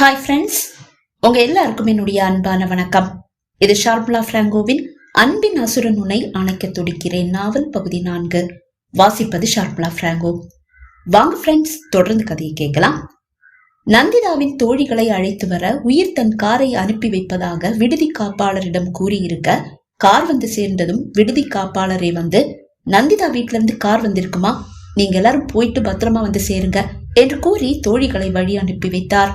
Hi friends உங்க எல்லாருக்கும் என்னுடைய அன்பான வணக்கம். இது ஷார்ப்லா பிராங்கோவின் அன்பின் அசுரன் உனை அணைக்க துடிக்கிறேன். நாவல் பகுதி நான்கு. வாசிப்பது ஷார்ப்லா பிராங்கோ. வாங்க ஃப்ரெண்ட்ஸ் தொடர்ந்து கதையை கேட்கலாம். நந்திதாவின் தோழிகளை அழைத்து வர உயிர் தன் காரை அனுப்பி வைப்பதாக விடுதி காப்பாளரிடம் கூறியிருக்க கார் வந்து சேர்ந்ததும் விடுதி காப்பாளரே வந்து நந்திதா வீட்ல இருந்து கார் வந்திருக்குமா? நீங்க எல்லாரும் போயிட்டு பத்திரமா வந்து சேருங்க என்று கூறி தோழிகளை வழி அனுப்பி வைத்தார்.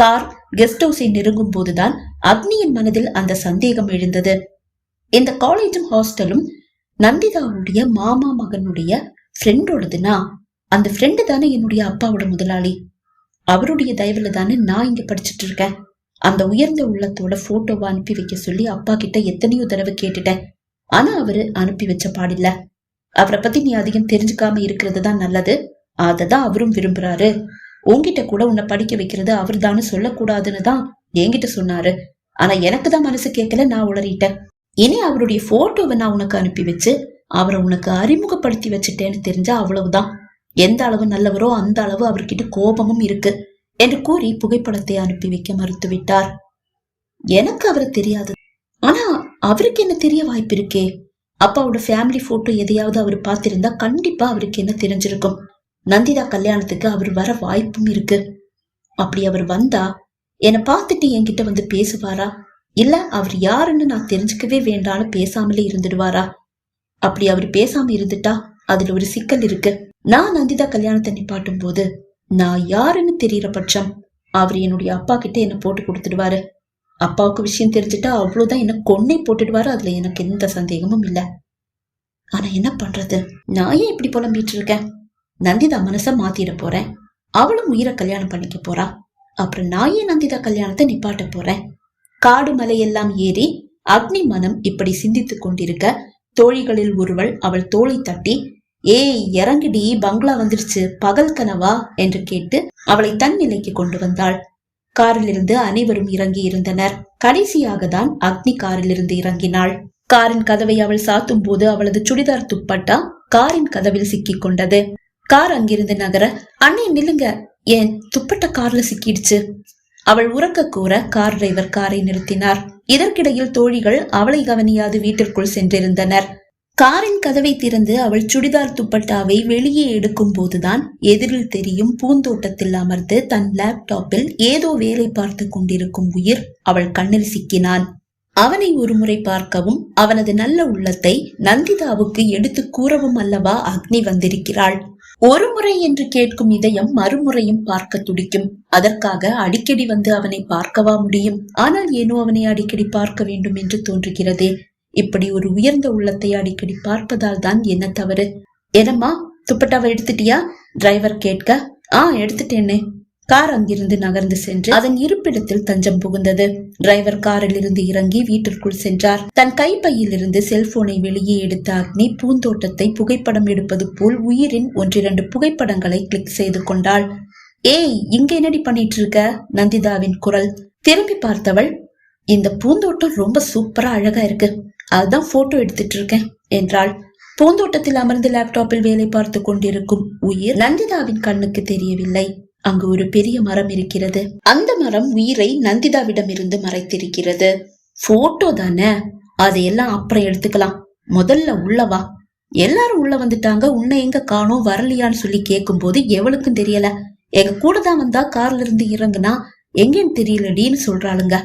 கார் கெஸ்ட் ஹவுஸை நெருங்கும் போதுதான் அக்னியின் மனதில் அந்த சந்தேகம் எழுந்தது. இந்த காலேஜும் ஹாஸ்டலும் நந்திதாவுடைய மாமா மகனுடைய ஃப்ரெண்டோடதுனா அந்த ஃப்ரெண்டு தானே என்னுடைய அப்பாவோட முதலாளி. அவருடைய தயவுல தானே நான் இங்க படிச்சுட்டு இருக்கேன். அந்த உயர்ந்த உள்ளத்தோட போட்டோவை அனுப்பி வைக்க சொல்லி அப்பா கிட்ட எத்தனையோ தடவை கேட்டுட்டேன். ஆனா அவரு அனுப்பி வச்ச பாடில்ல. அவரை பத்தி நீ அதிகம் தெரிஞ்சுக்காம இருக்கிறது தான் நல்லது. அததான் அவரும் விரும்புறாரு. உன்கிட்ட கூட உன்னை படிக்க வைக்கிறது அவர் தானு சொல்லக்கூடாதுன்னு தான் என்கிட்ட சொன்னாரு. ஆனா எனக்கு தான் மனசு கேட்கல நான் உளறிட்டேன். இனி அவருடைய போட்டோவை நான் உனக்கு அனுப்பி வச்சு அவரை உனக்கு அறிமுகப்படுத்தி வச்சுட்டேன்னு தெரிஞ்சா அவ்வளவுதான். எந்த அளவு நல்லவரோ அந்த அளவு அவர்கிட்ட கோபமும் இருக்கு என்று கூறி புகைப்படத்தை அனுப்பி வைக்க மறுத்து விட்டார் எனக்கு அவரை தெரியாது. ஆனா அவருக்கு என்ன தெரிய வாய்ப்பு இருக்கே? அப்பாவோட ஃபேமிலி போட்டோ எதையாவது அவர் பார்த்திருந்தா கண்டிப்பா அவருக்கு என்ன தெரிஞ்சிருக்கும். நந்திதா கல்யாணத்துக்கு அவர் வர வாய்ப்பும் இருக்கு. அப்படி அவர் வந்தா என்னை பார்த்துட்டு என்கிட்ட வந்து பேசுவாரா? இல்ல அவர் யாருன்னு நான் தெரிஞ்சுக்கவே வேண்டான்னு பேசாமலே இருந்துடுவாரா? அப்படி அவர் பேசாம இருந்துட்டா அதுல ஒரு சிக்கல் இருக்கு. நான் நந்திதா கல்யாணத்தை நிப்பாட்டும் போது நான் யாருன்னு தெரியற பட்சம் அவர் என்னுடைய அப்பா கிட்ட என்ன போட்டு கொடுத்துடுவாரு. அப்பாவுக்கு விஷயம் தெரிஞ்சுட்டா அவ்வளவுதான் என்ன கொன்னே போட்டுடுவாரு. அதுல எனக்கு எந்த சந்தேகமும் இல்ல. ஆனா என்ன பண்றது? நான் ஏன் இப்படி புலம்பிட்டு இருக்கேன்? நந்திதா மனச மாத்திட போறேன். அவளும் உயிரை கல்யாணம் பண்ணிக்க போறா. அப்புறம் நான் ஏன் நந்திதா கல்யாணத்தை நிப்பாட்ட போறேன்? காடு மலையெல்லாம் ஏறி அக்னி மனம் இப்படி சிந்தித்துக் கொண்டிருக்க தோழிகளில் ஒருவள் அவள் தோளை தட்டி ஏய் இறங்கிடி பங்களா வந்துருச்சு பகல் கனவா? என்று கேட்டு அவளை தன் நிலைக்கு கொண்டு வந்தாள். காரிலிருந்து அனைவரும் இறங்கி இருந்தனர். கடைசியாக தான் அக்னி காரிலிருந்து இறங்கினாள். காரின் கதவை அவள் சாத்தும் போது அவளது சுடிதார் துப்பட்டா காரின் கதவில் சிக்கிக் கொண்டது. கார் அங்கிருந்து நகர அண்ணே நில்லுங்க. ஏன்? துப்பட்ட கார்ல சிக்கிடுச்சு. அவள் உறக்க கூற கார் டிரைவர் காரை நிறுத்தினார். இதற்கிடையில் தோழிகள் அவளை கவனியாது வீட்டிற்குள் சென்றிருந்தனர். காரின் கதவை திறந்து அவள் சுடிதார் துப்பட்டாவை வெளியே எடுக்கும் போதுதான் எதிரில் தெரியும் பூந்தோட்டத்தில் அமர்ந்து தன் லேப்டாப்பில் ஏதோ வேலை பார்த்து கொண்டிருக்கும் உயிர் அவள் கண்ணில் சிக்கினான். அவனை ஒருமுறை பார்க்கவும் அவனது நல்ல உள்ளத்தை நந்திதாவுக்கு எடுத்து கூறவும் அல்லவா அக்னி வந்திருக்கிறாள். ஒரு முறை என்று கேட்கும் இதயம் மறுமுறையும் பார்க்க துடிக்கும். அதற்காக அடிக்கடி வந்து அவனை பார்க்கவா முடியும்? ஆனால் ஏனோ அவனை அடிக்கடி பார்க்க வேண்டும் என்று தோன்றுகிறதே. இப்படி ஒரு உயர்ந்த உள்ளத்தை அடிக்கடி பார்ப்பதால் தான் என்ன தவறு? என்னம்மா துப்பட்டாவை எடுத்துட்டியா? டிரைவர் கேட்க ஆ எடுத்துட்டேனே. கார் அங்கிருந்து நகர்ந்து சென்று அதன் இருப்பிடத்தில் தஞ்சம் புகுந்தது. டிரைவர் காரில் இருந்து இறங்கி வீட்டிற்குள் சென்றார். தன் கைப்பையில் இருந்து செல்போனை வெளியே எடுத்த அக்னி பூந்தோட்டத்தை புகைப்படம் எடுப்பது போல் உயிரின் ஒன்றிரண்டு புகைப்படங்களை கிளிக் செய்து கொண்டாள். ஏய் இங்க என்னடி பண்ணிட்டு இருக்க நந்திதாவின் குரல். திரும்பி பார்த்தவள். இந்த பூந்தோட்டம் ரொம்ப சூப்பரா அழகா இருக்கு. அதுதான் போட்டோ எடுத்துட்டு இருக்கேன் என்றாள். பூந்தோட்டத்தில் அமர்ந்து லேப்டாப்பில் வேலை பார்த்து கொண்டிருக்கும் உயிர் நந்திதாவின் கண்ணுக்கு தெரியவில்லை. அங்கு ஒரு பெரிய மரம் இருக்கிறது. அந்த மரம் உயிரை நந்திதாவிடம் இருந்து மறைத்திருக்கிறது. போட்டோ தானே? அதையெல்லாம் அப்புறம் எடுத்துக்கலாம். முதல்ல உள்ளவா எல்லாரும் உள்ள வந்துட்டாங்க. உன்னை எங்க காணோம்? வரலையான்னு சொல்லி கேட்கும் போது எவளுக்கும் தெரியல. எங்க கூட தான் வந்தா கார்ல இருந்து இறங்குனா எங்கன்னு தெரியலடின்னு சொல்றாளுங்க.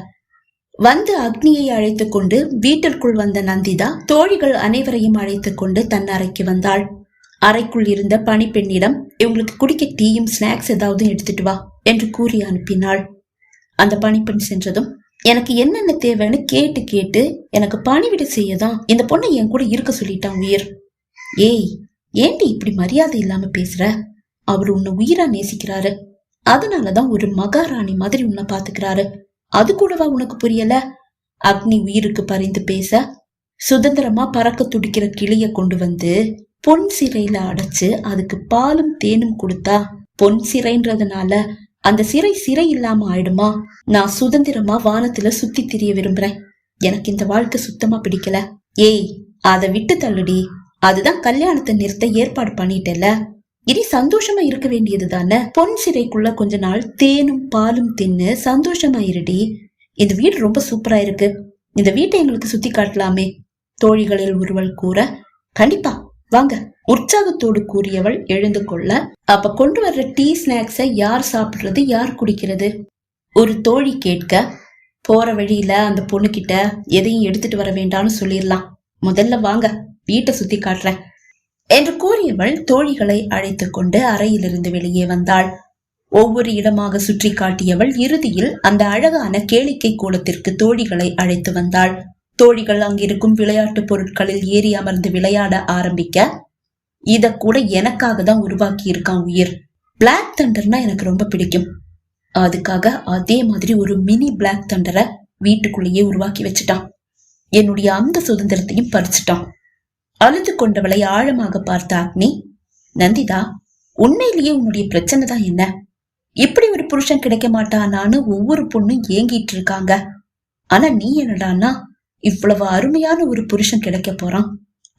வந்து அக்னியை அழைத்து கொண்டு வீட்டிற்குள் வந்த நந்திதா தோழிகள் அனைவரையும் அழைத்து கொண்டு தன் அறைக்கு வந்தாள். அறைக்குள் இருந்த பணிப்பெண்ணிடம் இவங்களுக்கு குடிக்க டீயும் ஸ்நாக்ஸ் ஏதாவது எடுத்துட்டு வா என்று கூறி அனுப்பினாள். அந்த பணிப்பெண் சென்றதும் எனக்கு என்னென்ன தேவைன்னு கேட்டு கேட்டு எனக்கு பணிவிட செய்யதான் இந்த பொண்ணை என் கூட இருக்க சொல்லிட்டான் உயிர். ஏய் ஏண்டி இப்படி மரியாதை இல்லாம பேசுற? அவர் உன்னை உயிரா நேசிக்கிறாரு. அதனாலதான் ஒரு மகாராணி மாதிரி உன்னை பாத்துக்கிறாரு. அது கூடவா உனக்கு புரியல? அக்னி உயிருக்கு பறிந்து பேச சுதந்திரமா பறக்க துடிக்கிற கிளிய கொண்டு வந்து பொன் சிறையில அடைச்சு அதுக்கு பாலும் தேனும் கொடுத்தா பொன் சிறைன்றதுனால அந்த சிறை சிறை இல்லாம ஆயிடுமா? நான் சுதந்திரமா வானத்துல சுத்தி திரிய விரும்புறேன். எனக்கு இந்த வாழ்க்கை சுத்தமா பிடிக்கல. ஏய் அதை விட்டு தள்ளுடி. அதுதான் கல்யாணத்தை நிறுத்த ஏற்பாடு பண்ணிட்டல இனி சந்தோஷமா இருக்க வேண்டியது தானே? பொன் சிறைக்குள்ள கொஞ்ச நாள் தேனும் பாலும் தின்னு சந்தோஷமா இருடி. இந்த வீடு ரொம்ப சூப்பரா இருக்கு. இந்த வீட்டை எங்களுக்கு சுத்தி காட்டலாமே. தோழிகளில் ஒருவள் கூற கண்டிப்பா வாங்க உற்சாகத்தோடு கூறியவள் எழுந்து கொள்ள அப்ப கொண்டு வர்ற டீ ஸ்நாக்ஸ யார் சாப்பிடுறது யார் குடிக்கிறது? ஒரு தோழி கேட்க போற வழியில அந்த பொண்ணுகிட்ட எதையும் எடுத்துட்டு வர வேண்டாம்னு சொல்லிடலாம் முதல்ல வாங்க வீட்டை சுத்தி காட்டுறேன். என்று கூறியவள் தோழிகளை அழைத்து கொண்டு அறையிலிருந்து வெளியே வந்தாள். ஒவ்வொரு இடமாக சுற்றி காட்டியவள் இறுதியில் அந்த அழகான கேளிக்கை கூடத்திற்கு தோழிகளை அழைத்து வந்தாள். தோழிகள் அங்கிருக்கும் விளையாட்டு பொருட்களில் ஏறி அமர்ந்து விளையாட ஆரம்பிக்க இத கூட எனக்காக தான் உருவாக்கி இருக்கான் உயிர். பிளாக் தண்டர்னா எனக்கு ரொம்ப பிடிக்கும். அதுக்காக அதே மாதிரி ஒரு மினி பிளாக் தண்டரை வீட்டுக்குள்ளேயே உருவாக்கி வச்சுட்டான். என்னுடைய அந்த சுதந்திரத்தையும் பறிச்சுட்டான். அழுது கொண்டவளை ஆழமாக பார்த்த அக்னி நந்திதா உண்மையிலேயே உன்னுடைய பிரச்சனை தான் என்ன? இப்படி ஒரு புருஷன் கிடைக்க மாட்டானான்னு ஒவ்வொரு பொண்ணும் ஏங்கிட்டு இருக்காங்க. ஆனா நீ என்னடான்னா இவ்வளவு அருமையான ஒரு புருஷன் கிடைக்க போறான்.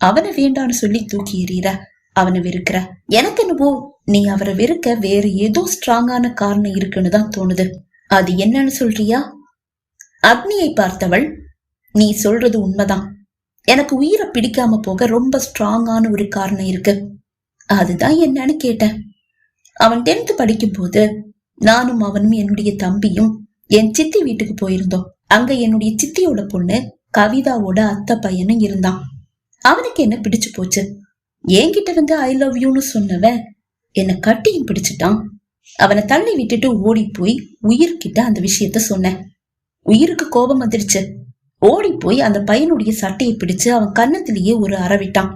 அவனை வேண்டான்னு சொல்லி தூக்கி எறிகிற அவனை வெறுக்கிற. எனக்கு என்னவோ நீ அவரை வெறுக்க வேற ஏதோ ஸ்ட்ராங்கான காரணம் இருக்குன்னு தான் தோணுது. அது என்னன்னு சொல்றியா? அக்னியை பார்த்தவள் நீ சொல்றது உண்மைதான். எனக்கு உயிரை பிடிக்காம போக ரொம்ப ஸ்ட்ராங்கான ஒரு காரணம் இருக்கு. அதுதான் என்னன்னு கேட்டேன். அவன் டென்த் படிக்கும் போது நானும் அவனும் என்னுடைய தம்பியும் என் சித்தி வீட்டுக்கு போயிருந்தோம். அங்க என்னுடைய சித்தியோட பொண்ணு கவிதாவோட அத்தை பையனும் இருந்தான். அவனுக்கு என்ன பிடிச்சு போச்சு? என்கிட்ட வந்து ஐ லவ் யூன்னு சொன்னவன் என்னை கட்டியும் பிடிச்சிட்டான். அவனை தள்ளி விட்டுட்டு ஓடி போய் உயிர்கிட்ட அந்த விஷயத்த சொன்னேன். உயிருக்கு கோபம் வந்துடுச்சு ஓடி போய் அந்த பையனுடைய சட்டையை பிடிச்சு அவன் கன்னத்திலேயே ஒரு அறவிட்டான்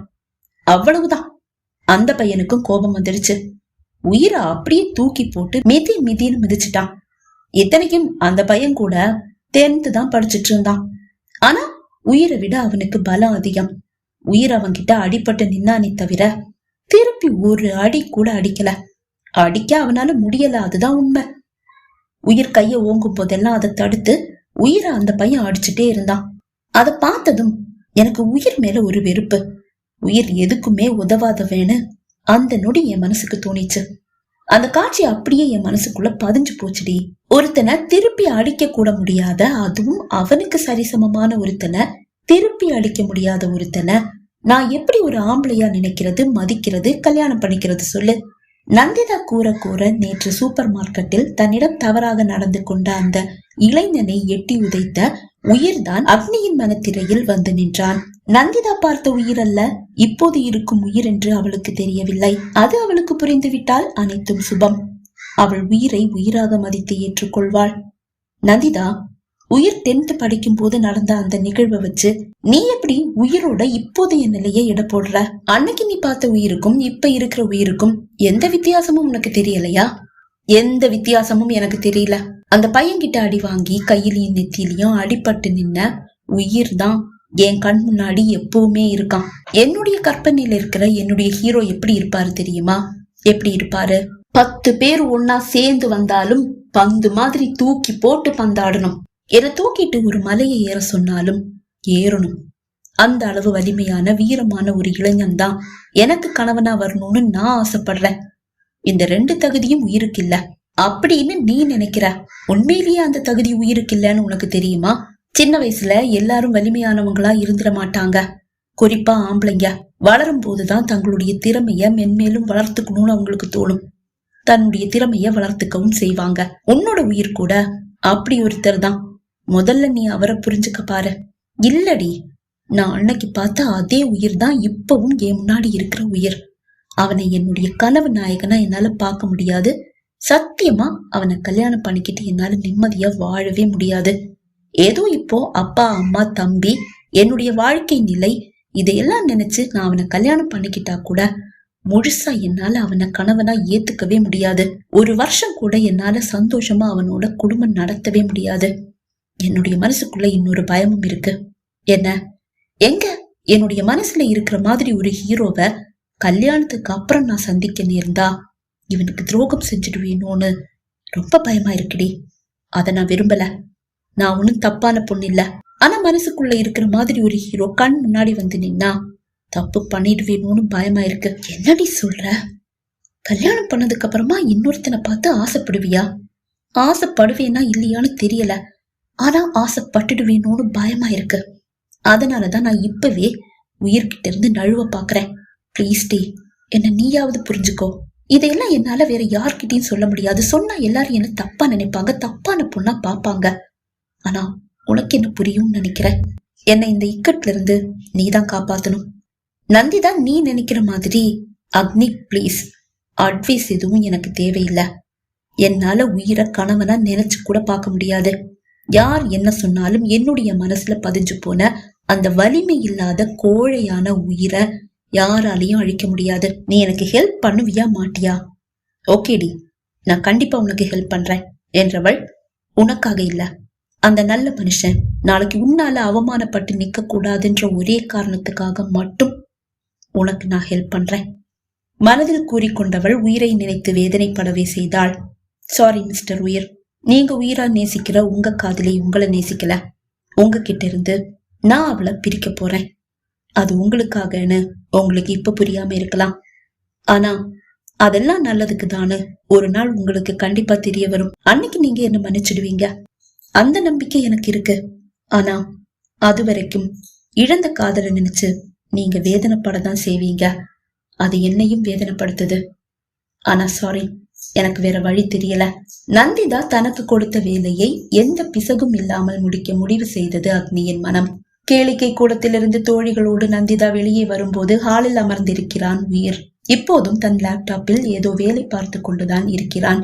அவ்வளவுதான். அந்த பையனுக்கும் கோபம் வந்துடுச்சு உயிரை அப்படியே தூக்கி போட்டு மிதி மிதின்னு மிதிச்சிட்டான். இத்தனைக்கும் அந்த பையன் கூட டென்த்து தான் படிச்சிட்டு இருந்தான். ஆனா உயிரை விட அவனுக்கு பலம் அதிகம். உயிர் அவன்கிட்ட அடிபட்டு நின்னானே தவிர திருப்பி ஒரு அடி கூட அடிக்கல. அடிக்க அவனால முடியல அதுதான் உண்மை. உயிர் கைய ஓங்கும் போதெல்லாம் அதை தடுத்து உயிரை அந்த பையன் அடிச்சுட்டே இருந்தான். அதை பார்த்ததும் எனக்கு உயிர் மேல ஒரு வெறுப்பு. உயிர் எதுக்குமே உதவாதவேன்னு அந்த நொடி என் மனசுக்கு தோணிச்சு. அந்த காட்சி அப்படியே என் மனசுக்குள்ள பதிஞ்சு போச்சுடி. ஒருத்தனை திருப்பி அடிக்க கூட முடியாத அதுவும் அவனுக்கு சரிசமமான ஒருத்தனை திருப்பி அடிக்க முடியாத ஒருத்தனை நான் எப்படி ஒரு ஆம்பளையா நினைக்கிறது மதிக்கிறது கல்யாணம் பண்ணிக்கிறது சொல்லு. நந்திதா கூற கூற நேற்று சூப்பர் மார்க்கெட்டில் தன்னிடம் தவறாக நடந்து கொண்ட அந்த இளைஞனை எட்டி உதைத்த உயிர்தான் அக்னியின் மனத்திரையில் வந்து நின்றான். நந்திதா பார்த்த உயிர் அல்ல இப்போது இருக்கும் உயிர் என்று அவளுக்கு தெரியவில்லை. அது அவளுக்கு புரிந்துவிட்டால் அனைத்தும் சுபம். அவள் உயிரை உயிராக மதித்து ஏற்றுக்கொள்வாள். நந்திதா உயிர் டென்த் படிக்கும் போது நடந்த அந்த நிகழ்வை வச்சு நீ எப்படி உயிரோட இப்போதைய நிலையை எடை போடுற? அன்னைக்கு நீ பார்த்த உயிருக்கும் இப்ப இருக்கிற உயிருக்கும் எந்த வித்தியாசமும் உனக்கு தெரியலையா? எந்த வித்தியாசமும் எனக்கு தெரியல. அந்த பையன்கிட்ட அடி வாங்கி கையிலையும் நெத்திலையும் அடிபட்டு நின்ன உயிர் தான். என் கண் முன்னாடி எப்பவுமே இருக்கான். என்னுடைய கற்பனையில இருக்கிற என்னுடைய ஹீரோ எப்படி இருப்பாரு தெரியுமா? எப்படி இருப்பாரு? பத்து பேர் ஒன்னா சேர்ந்து வந்தாலும் பந்து மாதிரி தூக்கி போட்டு பந்தாடணும். என்னை தூக்கிட்டு ஒரு மலையை ஏற சொன்னாலும் ஏறணும். அந்த அளவு வலிமையான வீரமான ஒரு இளைஞன் தான் எனக்கு கணவனா வரணும்னு நான் ஆசைப்படுறேன். இந்த ரெண்டு தகுதியும் உயிருக்கு இல்ல அப்படின்னு நீ நினைக்கிற? உண்மையிலேயே அந்த தகுதி உயிருக்கு இல்லைன்னு உனக்கு தெரியுமா? சின்ன வயசுல எல்லாரும் வலிமையானவங்களா இருந்துட மாட்டாங்க. குறிப்பா ஆம்பளைங்க. வளரும் போதுதான் தங்களுடைய திறமைய மென்மேலும் வளர்த்துக்கணும்னு அவங்களுக்கு தோணும். தன்னுடைய திறமைய வளர்த்துக்கவும் செய்வாங்க. உன்னோட உயிர் கூட அப்படி ஒருத்தர் தான் முதல்ல நீ அவரை புரிஞ்சுக்க பாரு. இல்லடி நான் அன்னைக்கு பார்த்த அதே உயிர் தான் இப்பவும் என் முன்னாடி இருக்கிற உயிர். அவனை என்னுடைய கனவு நாயகனா என்னால பார்க்க முடியாது. சத்தியமா அவனை கல்யாணம் பண்ணிக்கிட்டு என்னால நிம்மதியா வாழவே முடியாது. ஏதோ இப்போ அப்பா அம்மா தம்பி என்னுடைய வாழ்க்கை நிலை இதையெல்லாம் நினைச்சு நான் அவனை கல்யாணம் பண்ணிக்கிட்டா கூட முழுசா என்னால அவனை கணவனா ஏத்துக்கவே முடியாது. ஒரு வருஷம் கூட என்னால சந்தோஷமா அவனோட குடும்பம் நடத்தவே முடியாது. என்னுடைய மனசுக்குள்ள இன்னொரு பயமும் இருக்கு. என்ன? எங்க? என்னுடைய மனசுல இருக்கிற மாதிரி ஒரு ஹீரோவை கல்யாணத்துக்கு அப்புறம் நான் சந்திக்க நேர்ந்தா இவனுக்கு துரோகம் செஞ்சிடுவேனோன்னு ரொம்ப பயமா இருக்குடி. அதை நான் விரும்பல. நான் ஒன்னும் தப்பான பொண்ணு இல்ல. ஆனா மனசுக்குள்ள இருக்கிற மாதிரி ஒரு ஹீரோ கண் முன்னாடி வந்து நின்னா தப்பு பண்ணிடுவேணும்னு பயமா இருக்கு. என்னடி சொல்ற? கல்யாணம் பண்ணதுக்கு அப்புறமா இன்னொருத்தனை பார்த்து ஆசைப்படுவியா? ஆசைப்படுவேனா இல்லையான்னு தெரியல. ஆனா ஆசைப்பட்டுடுவேணும்னு பயமா இருக்கு. அதனாலதான் நான் இப்பவே உயிர்கிட்ட இருந்து நழுவ பாக்குறேன். ப்ளீஸ் டே என்ன நீயாவது புரிஞ்சுக்கோ. இதையெல்லாம் என்னால வேற யார்கிட்டயும் சொல்ல முடியாது. சொன்னா எல்லாரும் என்ன தப்பா நினைப்பாங்க தப்பான பொண்ணா பாப்பாங்க. ஆனா உனக்கு என்ன புரியும்னு நினைக்கிறேன் என்னை இந்த இக்கட்ல இருந்து நீதான் காப்பாத்தணும். நந்திதான் நீ நினைக்கிற மாதிரி. அக்னி ப்ளீஸ் அட்வைஸ் எதுவும் எனக்கு தேவையில்லை. என்னால உயிரை கணவனா நினைச்சு கூட பார்க்க முடியாது. யார் என்ன சொன்னாலும் என்னுடைய மனசுல பதிஞ்சு போன அந்த வலிமை இல்லாத கோழையான உயிரை யாராலையும் அழிக்க முடியாது. நீ எனக்கு ஹெல்ப் பண்ணுவியா மாட்டியா? ஓகேடி நான் கண்டிப்பா உனக்கு ஹெல்ப் பண்றேன். என்றவள் உனக்காக இல்ல. அந்த நல்ல மனுஷன் நாளைக்கு உன்னால அவமானப்பட்டு நிக்க கூடாதுன்ற ஒரே காரணத்துக்காக மட்டும் உனக்கு நான் ஹெல்ப் பண்றேன். மனதில் கூறிக்கொண்டவள் உயிரை நினைத்து வேதனைப்படவே செய்தாள். சாரி மிஸ்டர் உயிர். நீங்க உயிரா நேசிக்கிற உங்க காதலி உங்களை நேசிக்கல. உங்ககிட்ட இருந்து நான் அவளை பிரிக்க போறேன். அது உங்களுக்காகன்னு உங்களுக்கு இப்ப புரியாம இருக்கலாம். ஆனா அதெல்லாம் நல்லதுக்கு தானு ஒரு நாள் உங்களுக்கு கண்டிப்பா தெரிய வரும். அன்னைக்கு நீங்க என்ன மன்னிச்சிடுவீங்க? அந்த நம்பிக்கை எனக்கு இருக்கு. ஆனா அது வரைக்கும் இழந்த காதலை நினைச்சு நீங்க வேதனைப்படதான் செய்வீங்க. அது என்னையும் வேதனைப்படுத்துது. ஆனா சாரி எனக்கு வேற வழி தெரியல. நந்திதா தனக்கு கொடுத்த வேலையை எந்த பிசகும் இல்லாமல் முடிக்க முடிவு செய்தது அக்னியின் மனம். கேளிக்கை கூடத்திலிருந்து தோழிகளோடு நந்திதா வெளியே வரும்போது ஹாலில் அமர்ந்திருக்கிறான் உயிர். இப்போதும் தன் லேப்டாப்பில் ஏதோ வேலை பார்த்து கொண்டுதான் இருக்கிறான்.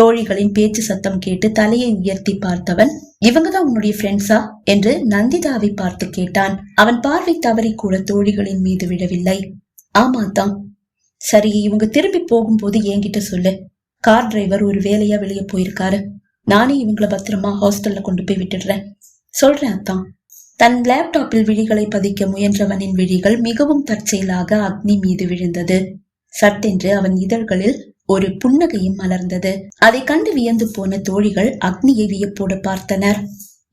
தோழிகளின் பேச்சு சத்தம் கேட்டு தலையை உயர்த்தி பார்த்தவன் இவங்கதான் உன்னுடைய ஃப்ரெண்ட்ஸா என்று நந்திதாவை பார்த்து கேட்டான். அவன் பார்வை தவறி கூட தோழிகளின் மீது விழவில்லை. ஆமா தான் சரி இவங்க திரும்பி போகும்போது என்கிட்ட சொல்லு. கார் டிரைவர் ஒரு வேலையா வெளியே போயிருக்காரு. நானே இவங்கள பத்திரமா ஹாஸ்டல்ல கொண்டு போய் விட்டுடுறேன். சொல்றேன் அத்தான் தன் லேப்டாப்பில் விழிகளை பதிக்க முயன்றவனின் விழிகள் மிகவும் தற்செயலாக அக்னி மீது விழுந்தது. சட்டென்று அவன் இதழ்களில் ஒரு புன்னகையும் மலர்ந்தது. அதை கண்டு வியந்து போன தோழிகள் அக்னியை வியப்போடு பார்த்தனர்.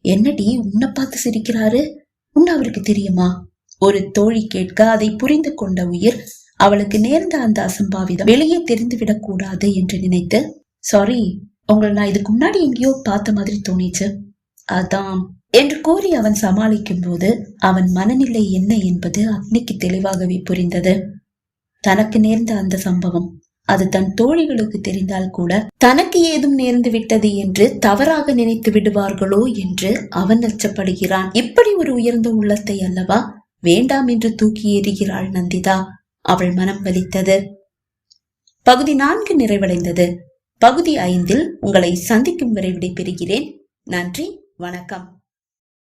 என்னடி உன்னை பார்த்து சிரிக்கிறாரு? உன்ன அவருக்கு தெரியுமா? ஒரு தோழி கேட்க அதை புரிந்து கொண்ட உயிர் அவளுக்கு நேர்ந்த அந்த அசம்பாவிதம் வெளியே தெரிந்துவிடக் கூடாது என்று நினைத்து சாரி உங்களை நான் இதுக்கு முன்னாடி எங்கேயோ பார்த்த மாதிரி தோணிச்சு. அதான் என்று கூறி அவன் சமாளிக்கும் போது அவன் மனநிலை என்ன என்பது அக்னிக்கு தெளிவாகவே புரிந்தது. தனக்கு நேர்ந்த அந்த சம்பவம் அது தன் தோழிகளுக்கு தெரிந்தால் கூட தனக்கு ஏதும் நேர்ந்து விட்டது என்று தவறாக நினைத்து விடுவார்களோ என்று அவன் அச்சப்படுகிறான் இப்படி ஒரு உயர்ந்த உள்ளத்தை அல்லவா? வேண்டாம் என்று தூக்கி எறிகிறாள் நந்திதா. அவள் மனம் வலித்தது. பகுதி நான்கு நிறைவடைந்தது. பகுதி ஐந்தில் உங்களை சந்திக்கும் வரை விடைபெறுகிறேன். நன்றி வணக்கம்.